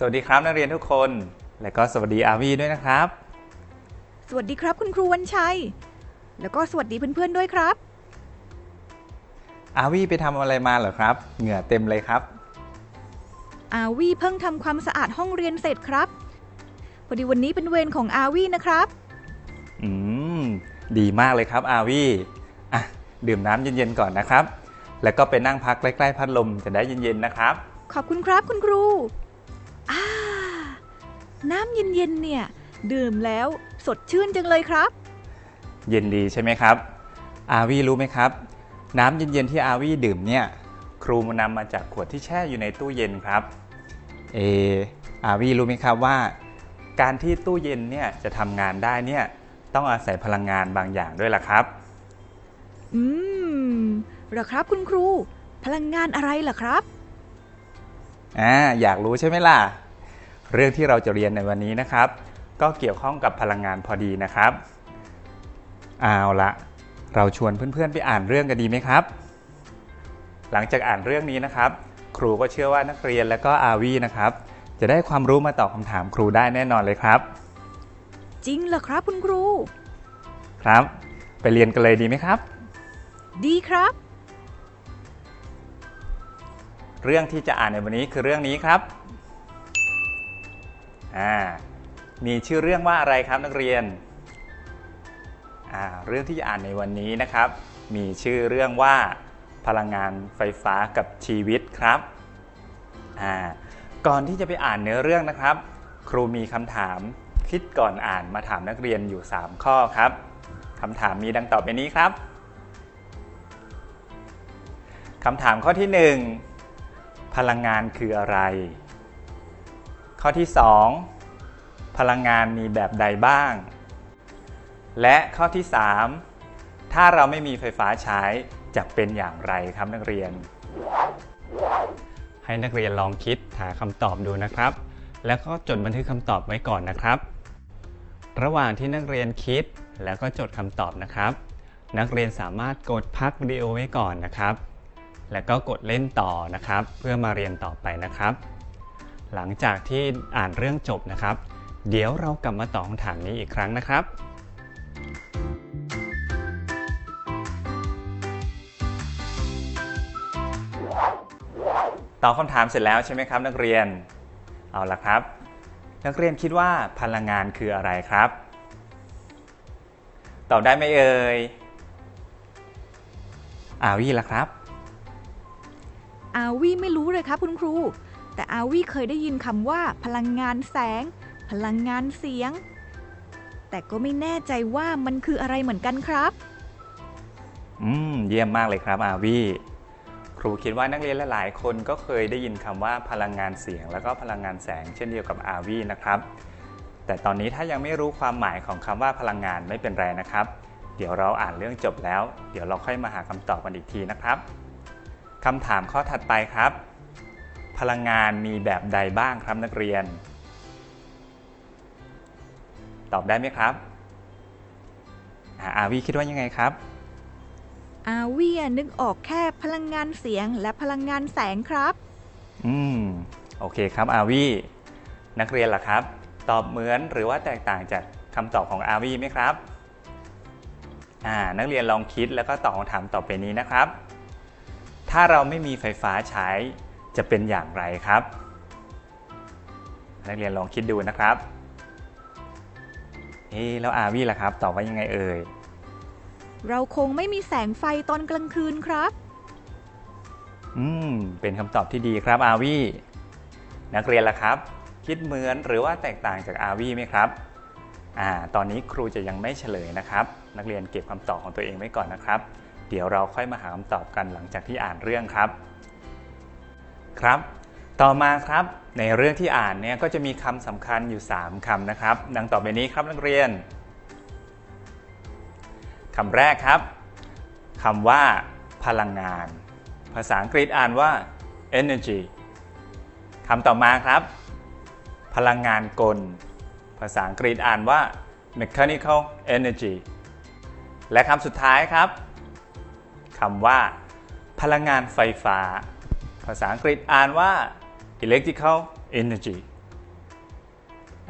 สวัสดีครับนักเรียนทุกคน และก็สวัสดีอาวีด้วยนะครับ สวัสดีครับคุณครูวันชัย แล้วก็สวัสดีเพื่อนๆด้วยครับ อาวีไปทำอะไรมาเหรอครับ เหงื่อเต็มเลยครับ อาวีเพิ่งทำความสะอาดห้องเรียนเสร็จครับ พอดีวันนี้เป็นเวรของอาวีนะครับ อืม ดีมากเลยครับอาวีอะ ดื่มน้ำเย็นๆก่อนนะครับ แล้วก็ไปนั่งพักใกล้ๆพัดลมจะได้เย็นๆนะครับ ขอบคุณครับคุณครูอ่า น้ำเย็นๆเนี่ย ดื่มแล้วสดชื่นจังเลยครับ เย็นดีใช่ไหมครับ อาวีรู้ไหมครับ น้ำเย็นๆที่อาวีดื่มเนี่ย ครูมานำมาจากขวดที่แช่อยู่ในตู้เย็นครับเอออาวีรู้ไหมครับว่า การที่ตู้เย็นเนี่ยจะทำงานได้เนี่ยต้องอาศัยพลังงานบางอย่างด้วยล่ะครับ อืมเหรอครับคุณครู พลังงานอะไรล่ะครับ อ่า อยากรู้ใช่ไหมล่ะ เรื่องที่เราจะเรียนในวันนี้นะครับ ก็เกี่ยวข้องกับพลังงานพอดีนะครับเอาละเราชวนเพื่อนๆไปอ่านเรื่องกันดีไหมครับ หลังจากอ่านเรื่องนี้นะครับ ครูก็เชื่อว่านักเรียนและก็อาวีนะครับ จะได้ความรู้มาตอบคำถามครูได้แน่นอนเลยครับ จริงเหรอครับคุณครู ครับ ไปเรียนกันเลยดีไหมครับ ดีครับ เรื่องที่จะอ่านในวันนี้คือเรื่องนี้ครับ อ่ามีชื่อเรื่องว่าอะไรครับนักเรียนอ่าเรื่องที่จะอ่านในวันนี้นะครับ มีชื่อเรื่องว่า พลังงานไฟฟ้ากับชีวิตครับอ่าก่อนที่จะไปอ่านเนื้อเรื่องนะครับ ครูมีคำถามคิดก่อนอ่านมาถามนักเรียนอยู่ 3 ข้อครับคำถามมีดังต่อไปนี้ครับคำถามข้อที่ 1 พลังงานคืออะไร ข้อที่ 2 พลังงานมีแบบใดบ้าง และข้อที่ 3 ถ้าเราไม่มีไฟฟ้าใช้จะเป็นอย่างไรครับนักเรียน ให้นักเรียนลองคิดหาคำตอบดูนะครับ แล้วก็จดบันทึกคำตอบไว้ก่อนนะครับ ระหว่างที่นักเรียนคิดแล้วก็จดคำตอบนะครับ นักเรียนสามารถกดพักวิดีโอไว้ก่อนนะครับ แล้วก็กดเล่นต่อนะครับ เพื่อมาเรียนต่อไปนะครับ หลังจากที่อ่านเรื่องจบนะครับ เดี๋ยวเรากลับมาตอบคำถามนี้อีกครั้งนะครับ ตอบคำถามเสร็จแล้วใช่ไหมครับ นักเรียน เอาละครับ นักเรียนคิดว่าพลังงานคืออะไรครับ ตอบได้ไหมเอ่ยอาวี่ล่ะครับอาวี่ไม่รู้เลยครับคุณครู แต่อาวี่เคยได้ยินคำว่า พลังงานแสง พลังงานเสียง แต่ก็ไม่แน่ใจว่ามันคืออะไรเหมือนกันครับ อืม เยี่ยมมากเลยครับอาวี่ครูคิดว่านักเรียนหลายๆคนก็เคยได้ยินคำว่าพลังงานเสียง แล้วก็พลังงานแสง เช่นเดียวกับอาวี่นะครับ แต่ตอนนี้ถ้ายังไม่รู้ความหมายของคำว่าพลังงานไม่เป็นไรนะครับ เดี๋ยวเราอ่านเรื่องจบแล้ว เดี๋ยวเราค่อยมาหาคำตอบกันอีกทีนะครับคำถามข้อถัดไปครับ พลังงานมีแบบใดบ้างครับนักเรียน ตอบได้ไหมครับอ่าอาวีคิดว่ายังไงครับ อาวีอะนึกออกแค่พลังงานเสียงและพลังงานแสงครับ อืม โอเคครับอาวีนักเรียนล่ะครับ ตอบเหมือนหรือว่าแตกต่างจากคำตอบของอาวีไหมครับอ่านักเรียนลองคิดแล้วก็ตอบคำถามต่อไปนี้นะครับ ถ้าเราไม่มีไฟฟ้าใช้ จะเป็นอย่างไรครับ นักเรียนลองคิดดูนะครับเอ๊ะแล้วอาวีล่ะครับตอบว่ายังไงเอ่ย เราคงไม่มีแสงไฟตอนกลางคืนครับ อืม เป็นคำตอบที่ดีครับอาวีนักเรียนล่ะครับ คิดเหมือนหรือว่าแตกต่างจากอาวีไหมครับอ่าตอนนี้ครูจะยังไม่เฉลยนะครับ นักเรียนเก็บคำตอบของตัวเองไว้ก่อนนะครับ เดี๋ยวเราค่อยมาหาคำตอบกันหลังจากที่อ่านเรื่องครับ ครับ ต่อมาครับในเรื่องที่อ่านเนี่ยก็จะมีคำสำคัญอยู่ 3คำนะครับ ดังต่อไปนี้ครับนักเรียนคำแรกครับคำว่า พลังงาน ภาษาอังกฤษอ่านว่า energy คำต่อมาครับ พลังงานกล ภาษาอังกฤษอ่านว่า mechanical energy และคำสุดท้ายครับคำว่า พลังงานไฟฟ้า ภาษาอังกฤษอ่านว่า electrical energy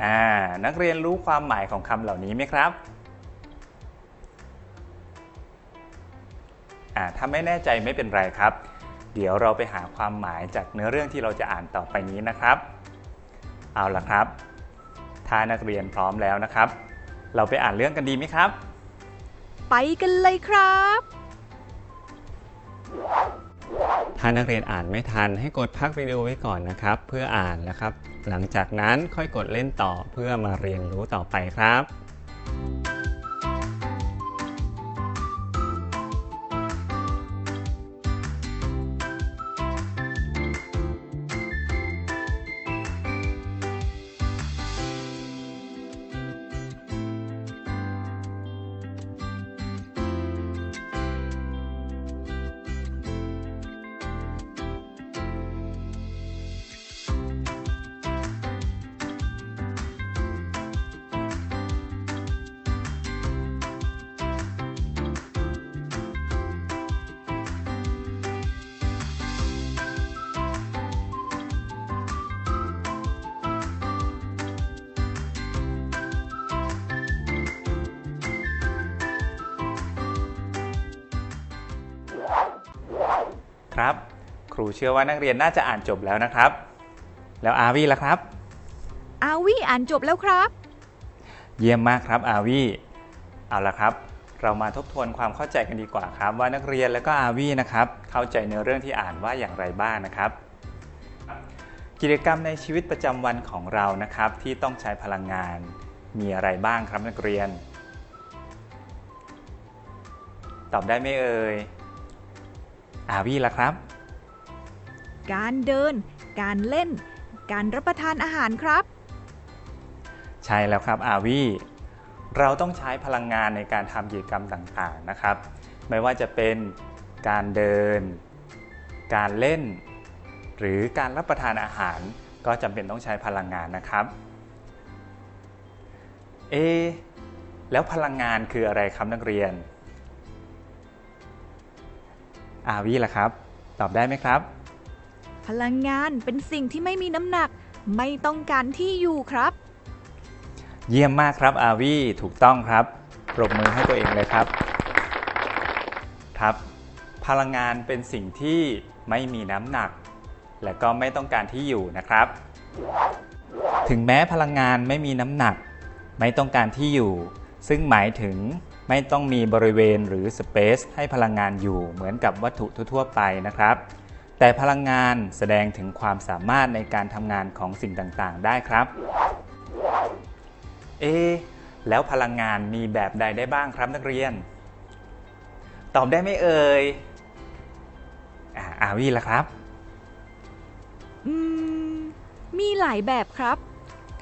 อ่านักเรียนรู้ความหมายของคำเหล่านี้ไหมครับอ่าถ้าไม่แน่ใจไม่เป็นไรครับ เดี๋ยวเราไปหาความหมายจากเนื้อเรื่องที่เราจะอ่านต่อไปนี้นะครับ เอาละครับ ถ้านักเรียนพร้อมแล้วนะครับ เราไปอ่านเรื่องกันดีไหมครับ ไปกันเลยครับ ถ้านักเรียนอ่านไม่ทันให้กดพักวิดีโอไว้ก่อนนะครับ เพื่ออ่านนะครับ หลังจากนั้นค่อยกดเล่นต่อเพื่อมาเรียนรู้ต่อไปครับ ครับ ครูเชื่อว่านักเรียนน่าจะอ่านจบแล้วนะครับ แล้วอาวีล่ะครับ อาวีอ่านจบแล้วครับ เยี่ยมมากครับอาวีเอาละครับ เรามาทบทวนความเข้าใจกันดีกว่าครับ ว่านักเรียนและก็อาวีนะครับ เข้าใจเนื้อเรื่องที่อ่านว่าอย่างไรบ้างนะครับกิจกรรมในชีวิตประจำวันของเรานะครับ ที่ต้องใช้พลังงาน มีอะไรบ้างครับนักเรียน ตอบได้ไหมเอ่ย อาวีล่ะครับ การเดิน การเล่น การรับประทานอาหารครับ ใช่แล้วครับอาวีเราต้องใช้พลังงานในการทำกิจกรรมต่างๆนะครับ ไม่ว่าจะเป็นการเดิน การเล่น หรือการรับประทานอาหาร ก็จำเป็นต้องใช้พลังงานนะครับ เอะแล้วพลังงานคืออะไรครับนักเรียน อาวีล่ะครับ ตอบได้ไหมครับ พลังงานเป็นสิ่งที่ไม่มีน้ำหนัก ไม่ต้องการที่อยู่ครับ เยี่ยมมากครับอาวีถูกต้องครับปรบมือให้ตัวเองเลยครับ ครับ พลังงานเป็นสิ่งที่ไม่มีน้ำหนัก และก็ไม่ต้องการที่อยู่นะครับ ถึงแม้พลังงานไม่มีน้ำหนัก ไม่ต้องการที่อยู่ ซึ่งหมายถึง ไม่ต้องมีบริเวณหรือสเปซให้พลังงานอยู่เหมือนกับวัตถุทั่วๆไปนะครับ แต่พลังงานแสดงถึงความสามารถในการทำงานของสิ่งต่างๆ ได้ครับ เอะแล้วพลังงานมีแบบใดได้บ้างครับนักเรียน ตอบได้ไหมเอ่ยอาอาวีล่ะครับ อืม มีหลายแบบครับ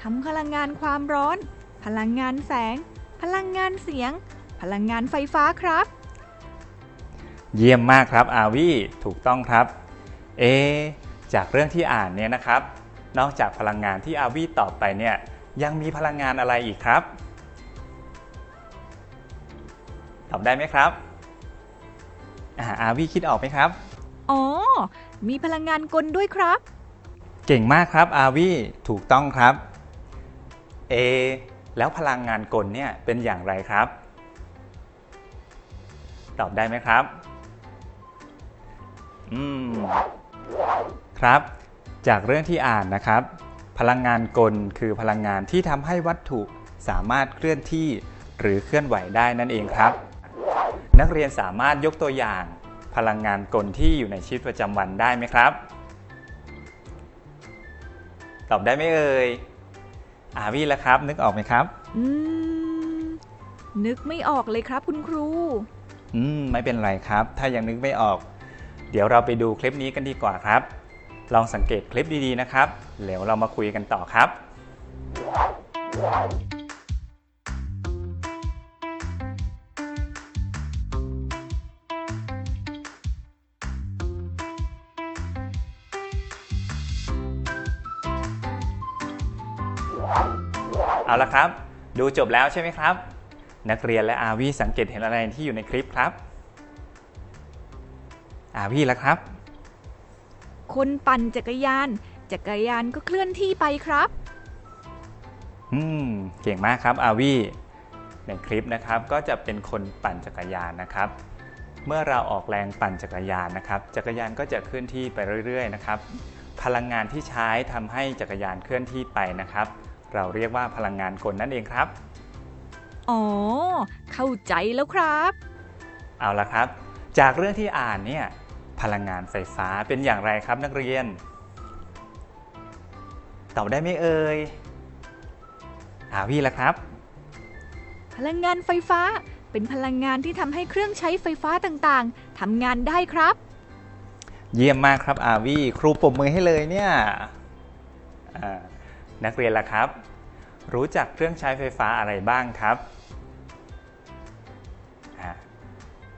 ทั้งพลังงานความร้อน พลังงานแสง พลังงานเสียง พลังงานไฟฟ้าครับ เยี่ยมมากครับอาวีถูกต้องครับ เอะจากเรื่องที่อ่านเนี่ยนะครับ นอกจากพลังงานที่อาวีตอบไปเนี่ยยังมีพลังงานอะไรอีกครับ ตอบได้ไหมครับอ่าอาวีคิดออกไหมครับ อ๋อ มีพลังงานกลด้วยครับ เก่งมากครับอาวีถูกต้องครับ เอ แล้วพลังงานกลเนี่ยเป็นอย่างไรครับ ตอบได้ไหมครับ อืม ครับ จากเรื่องที่อ่านนะครับ พลังงานกลคือพลังงานที่ทำให้วัตถุสามารถเคลื่อนที่หรือเคลื่อนไหวได้นั่นเองครับ นักเรียนสามารถยกตัวอย่าง พลังงานกลที่อยู่ในชีวิตประจำวันได้ไหมครับ ตอบได้ไหมเอ่ยอาวีแล้วครับ นึกออกไหมครับ อืม นึกไม่ออกเลยครับคุณครู อืมไม่เป็นไรครับ ถ้ายังนึกไม่ออก เดี๋ยวเราไปดูคลิปนี้กันดีกว่าครับ ลองสังเกตคลิปดีๆนะครับเดี๋ยวเรามาคุยกันต่อครับ เอาละครับ ดูจบแล้วใช่ไหมครับ นักเรียนและอาวีสังเกตเห็นอะไรที่อยู่ในคลิปครับ อาวีแล้วครับ คนปั่นจักรยาน จักรยานก็เคลื่อนที่ไปครับ อืม เก่งมากครับอาวีในคลิปนะครับก็จะเป็นคนปั่นจักรยานนะครับ เมื่อเราออกแรงปั่นจักรยานนะครับ จักรยานก็จะเคลื่อนที่ไปเรื่อย ๆ นะครับ พลังงานที่ใช้ทำให้จักรยานเคลื่อนที่ไปนะครับ เราเรียกว่าพลังงานกลนั่นเองครับ อ๋อ เข้าใจแล้วครับ เอาละครับ จากเรื่องที่อ่านเนี่ยพลังงานไฟฟ้าเป็นอย่างไรครับนักเรียน ตอบได้ไหมเอ่ยอาวีละครับ พลังงานไฟฟ้าเป็นพลังงานที่ทำให้เครื่องใช้ไฟฟ้าต่างๆทำงานได้ครับ เยี่ยมมากครับอาวีครูปรบมือให้เลยเนี่ยอ่านักเรียนล่ะครับ รู้จักเครื่องใช้ไฟฟ้าอะไรบ้างครับ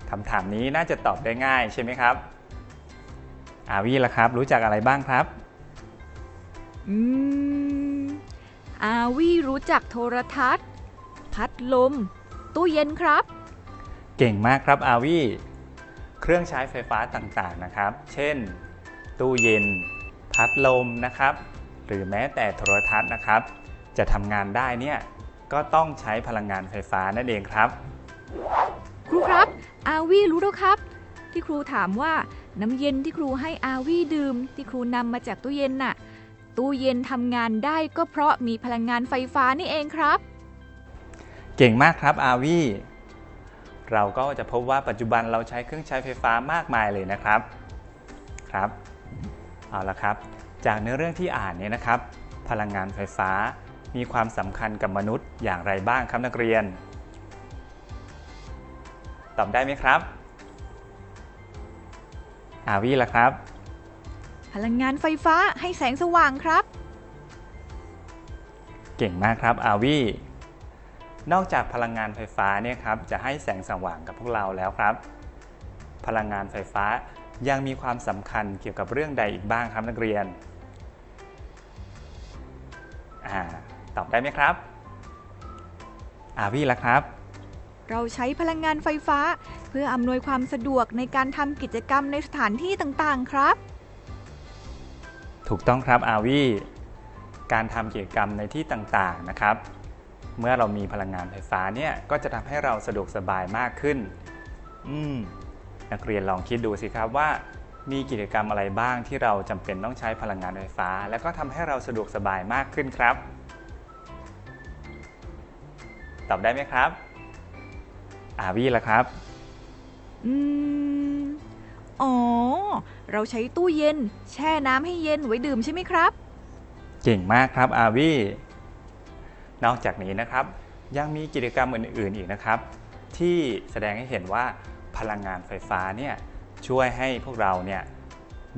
คำถามนี้น่าจะตอบได้ง่ายใช่ไหมครับ อาวีล่ะครับ รู้จักอะไรบ้างครับ อืม อาวีรู้จักโทรทัศน์ พัดลม ตู้เย็นครับ เก่งมากครับอาวีเครื่องใช้ไฟฟ้าต่างๆนะครับ เช่น ตู้เย็น พัดลมนะครับ หรือแม้แต่โทรทัศน์นะครับ จะทำงานได้เนี่ยก็ต้องใช้พลังงานไฟฟ้านั่นเองครับ ครูครับ อาวี่รู้แล้วครับ ที่ครูถามว่าน้ำเย็นที่ครูให้อาวี่ดื่ม ที่ครูนำมาจากตู้เย็นน่ะ ตู้เย็นทำงานได้ก็เพราะมีพลังงานไฟฟ้านี่เองครับ เก่งมากครับอาวี่เราก็จะพบว่าปัจจุบันเราใช้เครื่องใช้ไฟฟ้ามากมายเลยนะครับครับเอาละครับ จากเนื้อเรื่องที่อ่านเนี่ยนะครับ พลังงานไฟฟ้ามีความสำคัญกับมนุษย์อย่างไรบ้างครับนักเรียน ตอบได้ไหมครับ อาวีล่ะครับ พลังงานไฟฟ้าให้แสงสว่างครับ เก่งมากครับอาวีนอกจากพลังงานไฟฟ้าเนี่ยครับจะให้แสงสว่างกับพวกเราแล้วครับ พลังงานไฟฟ้ายังมีความสำคัญเกี่ยวกับเรื่องใดอีกบ้างครับนักเรียนอาตอบได้ไหมครับ อาวีล่ะครับ เราใช้พลังงานไฟฟ้า เพื่ออำนวยความสะดวกในการทำกิจกรรมในสถานที่ต่างๆ ครับ ถูกต้องครับอาวีการทำกิจกรรมในที่ต่างๆนะครับ เมื่อเรามีพลังงานไฟฟ้าเนี่ยก็จะทำให้เราสะดวกสบายมากขึ้น อืมนักเรียนลองคิดดูสิครับว่า มีกิจกรรมอะไรบ้างที่เราจำเป็นต้องใช้พลังงานไฟฟ้า แล้วก็ทำให้เราสะดวกสบายมากขึ้นครับ ตอบได้ไหมครับ อาวีล่ะครับ อืม อ๋อ เราใช้ตู้เย็น แช่น้ำให้เย็นไว้ดื่มใช่ไหมครับ เก่งมากครับอาวีนอกจากนี้นะครับ ยังมีกิจกรรมอื่น ๆ อีกนะครับ ที่แสดงให้เห็นว่าพลังงานไฟฟ้าเนี่ยช่วยให้พวกเราเนี่ย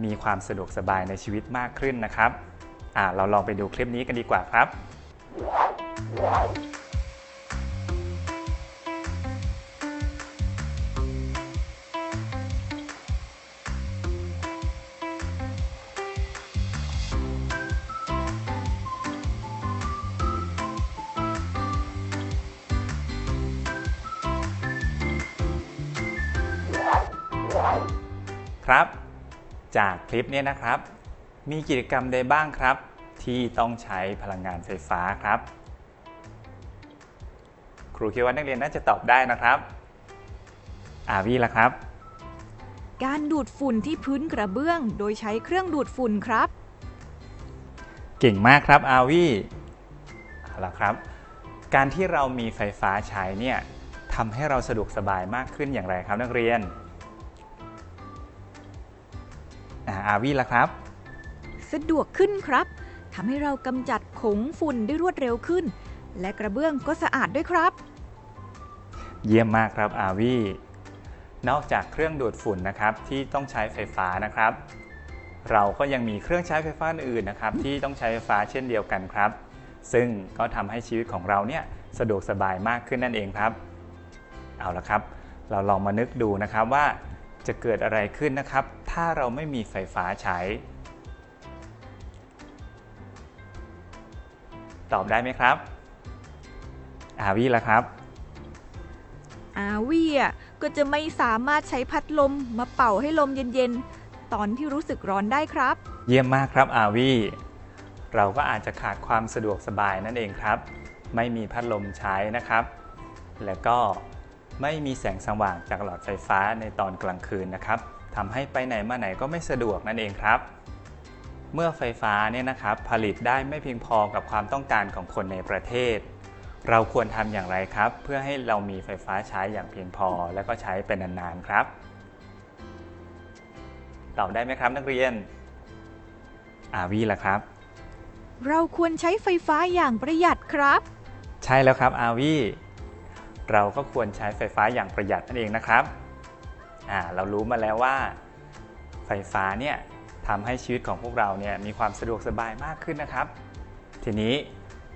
มีความสะดวกสบายในชีวิตมากขึ้นนะครับ อ่าเราลองไปดูคลิปนี้กันดีกว่าครับครับ คลิปเนี้นะครับ มีกิจกรรมใดบ้างครับ ที่ต้องใช้พลังงานไฟฟ้าครับ ครูคิดว่านักเรียนน่าจะตอบได้นะครับ อาวีล่ะครับ การดูดฝุ่นที่พื้นกระเบื้อง โดยใช้เครื่องดูดฝุ่นครับ เก่งมากครับอาวีเอาละครับ การที่เรามีไฟฟ้าใช้เนี่ยทำให้เราสะดวกสบายมากขึ้นอย่างไรครับนักเรียน อ่าอาวีล่ะครับ สะดวกขึ้นครับทำให้เรากำจัดผงฝุ่นได้รวดเร็วขึ้น และกระเบื้องก็สะอาดด้วยครับ เยี่ยมมากครับอาวีนอกจากเครื่องดูดฝุ่นนะครับที่ต้องใช้ไฟฟ้านะครับ เราก็ยังมีเครื่องใช้ไฟฟ้าอื่นนะครับ ที่ต้องใช้ไฟฟ้าเช่นเดียวกันครับ ซึ่งก็ทำให้ชีวิตของเราเนี่ยสะดวกสบายมากขึ้นนั่นเองครับ เอาละครับ เราลองมานึกดูนะครับว่าจะเกิดอะไรขึ้นนะครับ ถ้าเราไม่มีไฟฟ้าใช้ ตอบได้ไหมครับ อาวีล่ะครับ อาวีอะก็จะไม่สามารถใช้พัดลมมาเป่าให้ลมเย็นๆ ตอนที่รู้สึกร้อนได้ครับ เยี่ยมมากครับอาวี เราก็อาจจะขาดความสะดวกสบายนั่นเองครับ ไม่มีพัดลมใช้นะครับ แล้วก็ไม่มีแสงสว่างจากหลอดไฟฟ้าในตอนกลางคืนนะครับ ทำให้ไปไหนมาไหนก็ไม่สะดวกนั่นเองครับ เมื่อไฟฟ้าเนี่ยนะครับผลิตได้ไม่เพียงพอกับความต้องการของคนในประเทศ เราควรทำอย่างไรครับ เพื่อให้เรามีไฟฟ้าใช้อย่างเพียงพอและก็ใช้เป็นนานๆครับ ตอบได้ไหมครับนักเรียน อาวีล่ะครับ เราควรใช้ไฟฟ้าอย่างประหยัดครับ ใช่แล้วครับอาวีเราก็ควรใช้ไฟฟ้าอย่างประหยัดนั่นเองนะครับ อ่าเรารู้มาแล้วว่าไฟฟ้าเนี่ยทำให้ชีวิตของพวกเราเนี่ยมีความสะดวกสบายมากขึ้นนะครับ ทีนี้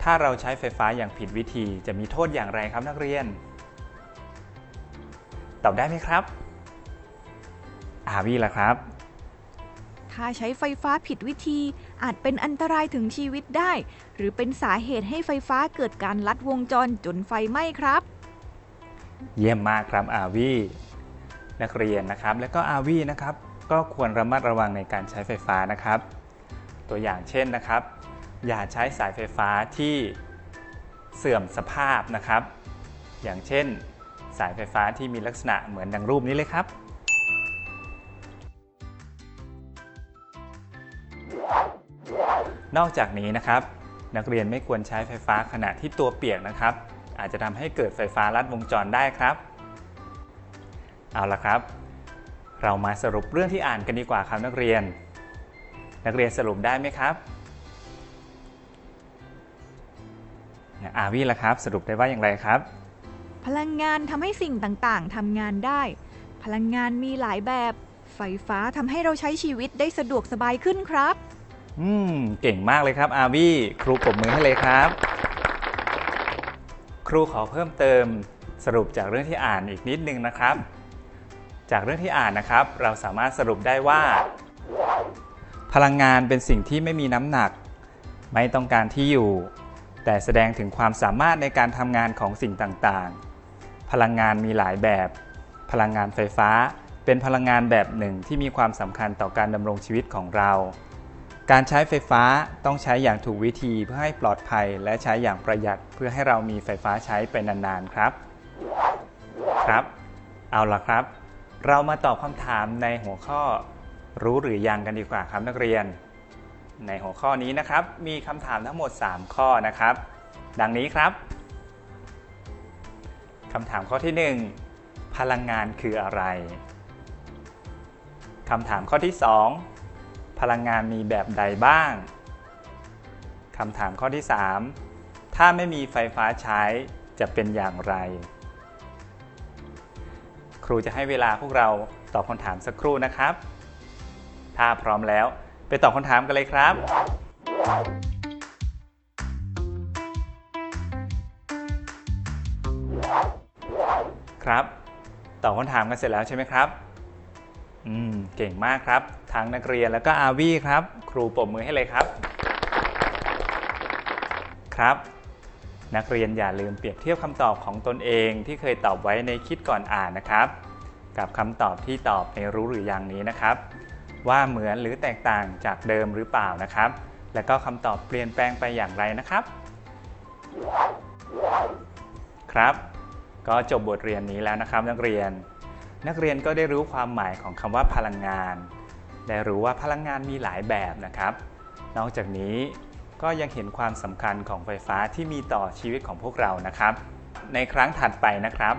ถ้าเราใช้ไฟฟ้าอย่างผิดวิธีจะมีโทษอย่างไรครับนักเรียน ตอบได้ไหมครับ อาวีล่ะครับ ถ้าใช้ไฟฟ้าผิดวิธีอาจเป็นอันตรายถึงชีวิตได้ หรือเป็นสาเหตุให้ไฟฟ้าเกิดการลัดวงจรจนไฟไหม้ครับ เยี่ยมมากครับอาวี นักเรียนนะครับ และก็อาวีนะครับ ก็ควรระมัดระวังในการใช้ไฟฟ้านะครับ ตัวอย่างเช่นนะครับ อย่าใช้สายไฟฟ้าที่เสื่อมสภาพนะครับ อย่างเช่น สายไฟฟ้าที่มีลักษณะเหมือนดังรูปนี้เลยครับ นอกจากนี้นะครับ นักเรียนไม่ควรใช้ไฟฟ้าขณะที่ตัวเปียกนะครับ อาจจะทำให้เกิดไฟฟ้าลัดวงจรได้ครับ เอาละครับ เรามาสรุปเรื่องที่อ่านกันดีกว่าครับนักเรียน นักเรียนสรุปได้ไหมครับอาวีล่ะครับ สรุปได้ว่าอย่างไรครับ พลังงานทำให้สิ่งต่างๆทำงานได้ พลังงานมีหลายแบบ ไฟฟ้าทำให้เราใช้ชีวิตได้สะดวกสบายขึ้นครับ อืม เก่งมากเลยครับอาวีครูปรบมือให้เลยครับ ครูขอเพิ่มเติมสรุปจากเรื่องที่อ่านอีกนิดนึงนะครับ จากเรื่องที่อ่านนะครับ เราสามารถสรุปได้ว่า พลังงานเป็นสิ่งที่ไม่มีน้ำหนัก ไม่ต้องการที่อยู่ แต่แสดงถึงความสามารถในการทำงานของสิ่งต่างๆ พลังงานมีหลายแบบ พลังงานไฟฟ้า เป็นพลังงานแบบหนึ่งที่มีความสำคัญต่อการดำรงชีวิตของเรา การใช้ไฟฟ้าต้องใช้อย่างถูกวิธีเพื่อให้ปลอดภัย และใช้อย่างประหยัดเพื่อให้เรามีไฟฟ้าใช้ไปนานๆครับ ครับ เอาละครับ เรามาตอบคำถามในหัวข้อรู้หรือยังกันดีกว่าครับนักเรียน ในหัวข้อนี้นะครับ มีคำถามทั้งหมด 3 ข้อนะครับ ดังนี้ครับคำถามข้อที่ 1 พลังงานคืออะไรคำถามข้อที่ 2 พลังงานมีแบบใดบ้างคำถามข้อที่ 3 ถ้าไม่มีไฟฟ้าใช้จะเป็นอย่างไร ครูจะให้เวลาพวกเราตอบคำถามสักครู่นะครับ ถ้าพร้อมแล้ว ไปตอบคำถามกันเลยครับ ครับ ตอบคำถามกันเสร็จแล้วใช่ไหมครับ อืม เก่งมากครับ ทั้งนักเรียนแล้วก็อาวีครับ ครูปรบมือให้เลยครับ ครับ นักเรียนอย่าลืมเปรียบเทียบคำตอบของตนเองที่เคยตอบไว้ในคิดก่อนอ่านนะครับ กับคำตอบที่ตอบในรู้หรือยังนี้นะครับ ว่าเหมือนหรือแตกต่างจากเดิมหรือเปล่านะครับ และก็คำตอบเปลี่ยนแปลงไปอย่างไรนะครับ ครับ ก็จบบทเรียนนี้แล้วนะครับ นักเรียน นักเรียนก็ได้รู้ความหมายของคำว่าพลังงาน ได้รู้ว่าพลังงานมีหลายแบบนะครับ นอกจากนี้ ก็ยังเห็นความสำคัญของไฟฟ้าที่มีต่อชีวิตของพวกเรานะครับ ในครั้งถัดไปนะครับ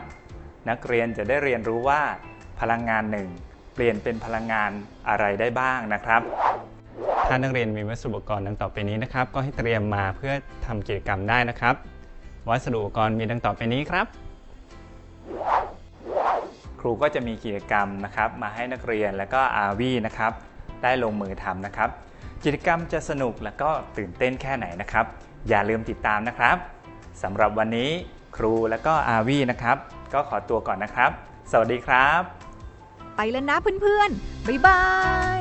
นักเรียนจะได้เรียนรู้ว่า พลังงานหนึ่งเปลี่ยนเป็นพลังงานอะไรได้บ้างนะครับ ถ้านักเรียนมีวัสดุอุปกรณ์ดังต่อไปนี้นะครับ ก็ให้เตรียมมาเพื่อทำกิจกรรมได้นะครับ วัสดุอุปกรณ์มีดังต่อไปนี้ครับ ครูก็จะมีกิจกรรมนะครับ มาให้นักเรียนและก็อาวีนะครับได้ลงมือทำนะครับ กิจกรรมจะสนุกและก็ตื่นเต้นแค่ไหนนะครับ อย่าลืมติดตามนะครับสำหรับวันนี้ครูและก็อาวีนะครับ ก็ขอตัวก่อนนะครับ สวัสดีครับ ไปแล้วนะเพื่อนๆ บ๊ายบาย